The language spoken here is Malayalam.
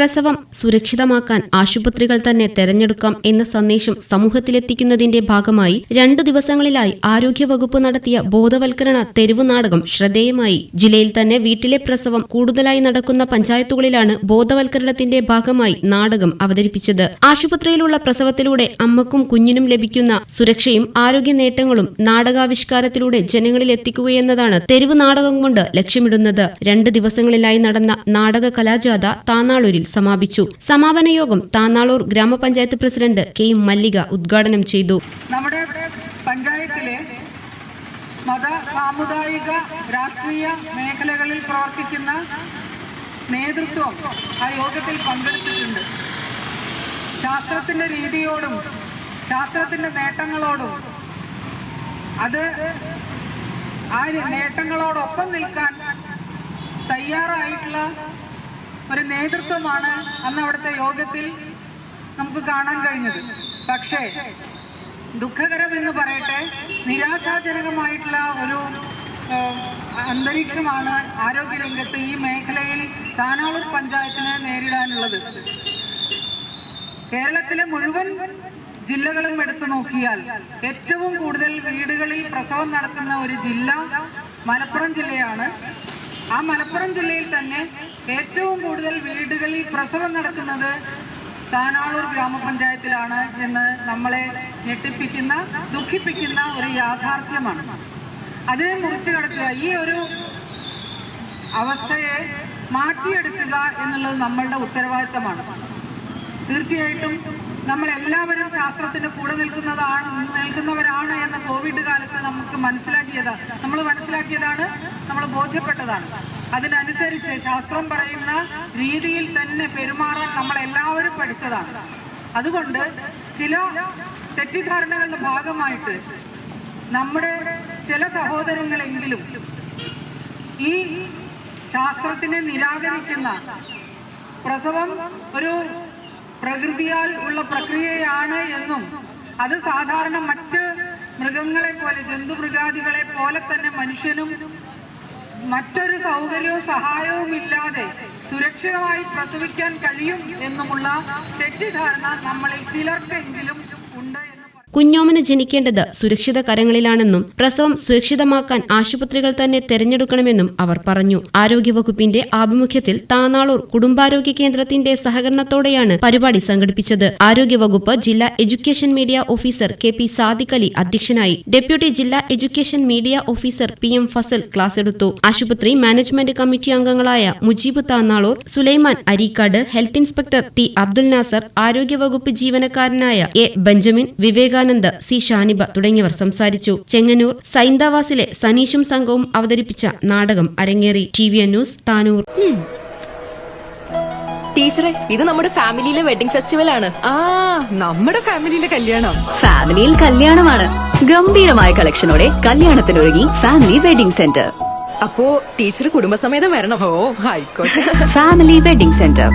പ്രസവം സുരക്ഷിതമാക്കാൻ ആശുപത്രികൾ തന്നെ തെരഞ്ഞെടുക്കാം എന്ന സന്ദേശം സമൂഹത്തിലെത്തിക്കുന്നതിന്റെ ഭാഗമായി രണ്ടു ദിവസങ്ങളിലായി ആരോഗ്യവകുപ്പ് നടത്തിയ ബോധവൽക്കരണ തെരുവ് നാടകം ശ്രദ്ധേയമായി. ജില്ലയിൽ തന്നെ വീട്ടിലെ പ്രസവം കൂടുതലായി നടക്കുന്ന പഞ്ചായത്തുകളിലാണ് ബോധവൽക്കരണത്തിന്റെ ഭാഗമായി നാടകം അവതരിപ്പിച്ചത്. ആശുപത്രിയിലുള്ള പ്രസവത്തിലൂടെ അമ്മക്കും കുഞ്ഞിനും ലഭിക്കുന്ന സുരക്ഷയും ആരോഗ്യ നേട്ടങ്ങളും നാടകാവിഷ്കാരത്തിലൂടെ ജനങ്ങളിൽ എത്തിക്കുകയെന്നതാണ് തെരുവ് നാടകം കൊണ്ട് ലക്ഷ്യമിടുന്നത്. രണ്ട് ദിവസങ്ങളിലായി നടന്ന നാടക കലാജാഥ താന്നാളൂരിൽ സമാപിച്ചു. സമാപന യോഗം താന്നാളൂർ ഗ്രാമപഞ്ചായത്ത് പ്രസിഡന്റ് കെ മല്ലിക ഉദ്ഘാടനം ചെയ്തു. നമ്മുടെ പഞ്ചായത്തിലെ മത സാമുദായിക രാഷ്ട്രീയ മേഖലകളിൽ പ്രവർത്തിക്കുന്ന നേതൃത്വം ആ യോഗത്തിൽ പങ്കെടുത്തിട്ടുണ്ട്. ശാസ്ത്രത്തിന്റെ രീതിയോടും ശാസ്ത്രത്തിന്റെ നേട്ടങ്ങളോടും അത് ആ നേട്ടങ്ങളോടൊപ്പം നിൽക്കാൻ തയ്യാറായിട്ടുള്ള ഒരു നേതൃത്വമാണ് അന്ന് അവിടുത്തെ യോഗത്തിൽ നമുക്ക് കാണാൻ കഴിഞ്ഞത്. പക്ഷേ ദുഃഖകരം എന്ന് പറയട്ടെ നിരാശാജനകമായിട്ടുള്ള ഒരു അന്തരീക്ഷമാണ് ആരോഗ്യരംഗത്ത് ഈ മേഖലയിൽ താനാളൂർ പഞ്ചായത്തിന് നേരിടാനുള്ളത്. കേരളത്തിലെ മുഴുവൻ ജില്ലകളും എടുത്തു നോക്കിയാൽ ഏറ്റവും കൂടുതൽ വീടുകളിൽ പ്രസവം നടത്തുന്ന ഒരു ജില്ല മലപ്പുറം ജില്ലയാണ്. ആ മലപ്പുറം ജില്ലയിൽ തന്നെ ഏറ്റവും കൂടുതൽ വീടുകളിൽ പ്രസവം നടക്കുന്നത് താനാളൂർ ഗ്രാമപഞ്ചായത്തിലാണ് എന്ന് നമ്മളെ ഞെട്ടിപ്പിക്കുന്ന ദുഃഖിപ്പിക്കുന്ന ഒരു യാഥാർത്ഥ്യമാണ്. അതിനെ മുറിച്ചു കടക്കുക ഈ ഒരു അവസ്ഥയെ മാറ്റിയെടുക്കുക എന്നുള്ളത് നമ്മളുടെ ഉത്തരവാദിത്തമാണ്. തീർച്ചയായിട്ടും നമ്മൾ എല്ലാവരും ശാസ്ത്രത്തിന്റെ കൂടെ നിൽക്കുന്നതാണ് നിൽക്കുന്നവരാണ് എന്ന് കോവിഡ് കാലത്ത് നമുക്ക് മനസ്സിലാക്കിയത്. നമ്മൾ മനസ്സിലാക്കിയതാണ് നമ്മൾ ബോധ്യപ്പെട്ടതാണ്. അതിനനുസരിച്ച് ശാസ്ത്രം പറയുന്ന രീതിയിൽ തന്നെ പെരുമാറാൻ നമ്മളെല്ലാവരും പഠിച്ചതാണ്. അതുകൊണ്ട് ചില തെറ്റിദ്ധാരണകളുടെ ഭാഗമായിട്ട് നമ്മുടെ ചില സഹോദരങ്ങളെങ്കിലും ഈ ശാസ്ത്രത്തിനെ നിരാകരിക്കുന്ന പ്രസവം ഒരു പ്രകൃതിയാൽ ഉള്ള പ്രക്രിയയാണ് എന്നും അത് സാധാരണ മറ്റ് മൃഗങ്ങളെ പോലെ ജന്തു മൃഗാദികളെ പോലെ തന്നെ മനുഷ്യനും മറ്റൊരു സൗകര്യവും സഹായവും ഇല്ലാതെ സുരക്ഷിതമായി പ്രസവിക്കാൻ കഴിയും എന്നുമുള്ള തെറ്റിദ്ധാരണ നമ്മളിൽ ചിലർക്കെങ്കിലും കുഞ്ഞോമന ജനിക്കേണ്ടത് സുരക്ഷിത കരങ്ങളിലാണെന്നും പ്രസവം സുരക്ഷിതമാക്കാൻ ആശുപത്രികൾ തന്നെ തെരഞ്ഞെടുക്കണമെന്നും അവർ പറഞ്ഞു. ആരോഗ്യവകുപ്പിന്റെ ആഭിമുഖ്യത്തിൽ താനാളൂർ കുടുംബാരോഗ്യ കേന്ദ്രത്തിന്റെ സഹകരണത്തോടെയാണ് പരിപാടി സംഘടിപ്പിച്ചത്. ആരോഗ്യവകുപ്പ് ജില്ലാ education media officer K P Sadiq Ali അധ്യക്ഷനായി ഡെപ്യൂട്ടി ജില്ലാ education media officer P M Fazal class എടുത്തു. ആശുപത്രി മാനേജ്മെന്റ് കമ്മിറ്റി അംഗങ്ങളായ Mujeeb Tanalur Sulaiman Areekkad health inspector T Abdul Nasser ആരോഗ്യവകുപ്പ് ജീവനക്കാരനായ A Benjamin Vivekanand C. Shaniba തുടങ്ങിയവർ സംസാരിച്ചു. ചെങ്ങന്നൂർ സൈന്താവാസിലെ സനീഷും സംഘവും അവതരിപ്പിച്ച നാടകം അരങ്ങേറി. T. V. N. News Tanur. ടീച്ചറെ ഇത് നമ്മുടെ ഫാമിലിയിലെ വെഡിംഗ് ഫെസ്റ്റിവൽ ആണ് ആ നമ്മുടെ ഫാമിലിയിലെ കല്യാണം. ഫാമിലിയിൽ കല്യാണമാണ്. ഗംഭീരമായ കളക്ഷനോടെ കല്യാണത്തിനൊരുങ്ങി ഫാമിലി വെഡിംഗ് സെന്റർ. അപ്പോ ടീച്ചർ കുടുംബസമേതം വരണം. ഓ ആയിക്കോട്ടെ. Family wedding centre.